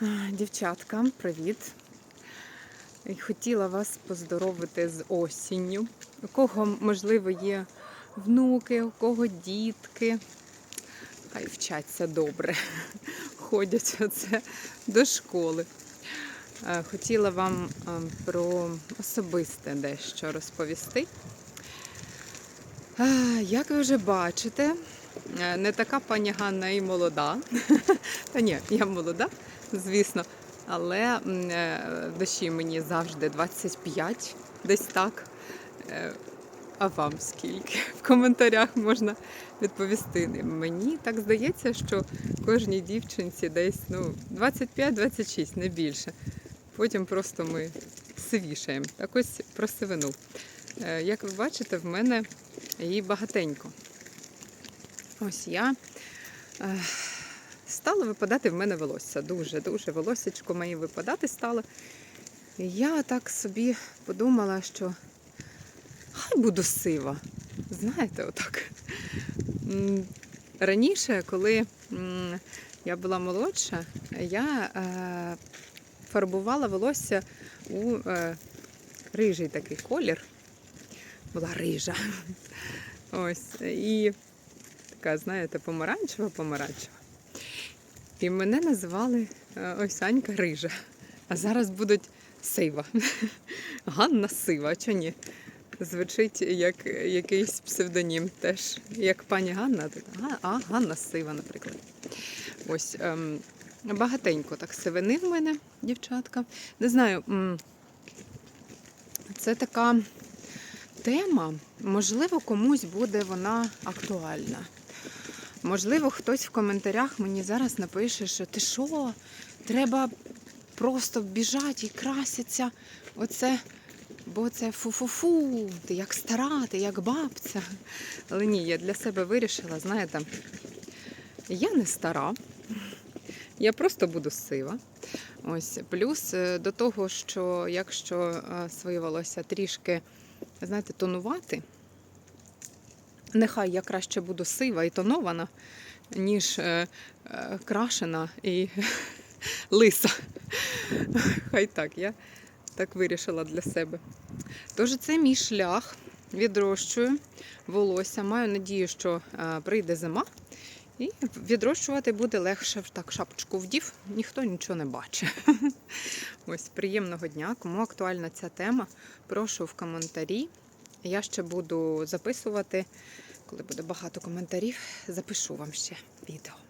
А, Дівчатка, привіт! Хотіла вас поздоровити з осінню. У кого, можливо, є внуки, у кого дітки. Хай вчаться добре, ходять оце до школи. Хотіла вам про особисте дещо розповісти. Як ви вже бачите, не така пані Ганна і молода. Та ні, я молода, звісно. Але м, е, в душі мені завжди 25, десь так. Е, А вам скільки? В коментарях можна відповісти. Мені так здається, що кожній дівчинці десь ну, 25-26, не більше. Потім просто ми сивішаємо. Так ось про сивину. Е, Як ви бачите, в мене її багатенько. Ось я е, стало випадати в мене волосся. Дуже-дуже волоссячко моє випадати стало. Я так собі подумала, що хай буду сива. Знаєте, отак. Раніше, коли я була молодша, я е, фарбувала волосся у е, рижий такий колір. Була рижа. Ось. І така, знаєте, помаранчева, помаранчева. І мене називали е, ось Анька Рижа. А зараз будуть Сива. Ганна Сива, чи ні? Звучить як якийсь псевдонім теж. Як пані Ганна, а Ганна Сива, наприклад. Ось ем, багатенько так сивини в мене, дівчатка. Не знаю, це така тема, можливо, комусь буде вона актуальна. Можливо, хтось в коментарях мені зараз напише, що ти що, треба просто біжати і краситься. Оце, бо це фу-фу-фу, ти як стара, ти як бабця. Але ні, я для себе вирішила, знаєте, я не стара, я просто буду сива. Ось плюс е, до того, що якщо е, своє волосся трішки, знаєте, тонувати, нехай я краще буду сива і тонована, ніж е, е, крашена і лиса. Хай так, я так вирішила для себе. Тож це мій шлях. Відрощую волосся. Маю надію, що е, прийде зима. І відрощувати буде легше так шапочку вдів, ніхто нічого не бачить. Ось приємного дня. Кому актуальна ця тема, прошу в коментарі. Я ще буду записувати, коли буде багато коментарів, запишу вам ще відео.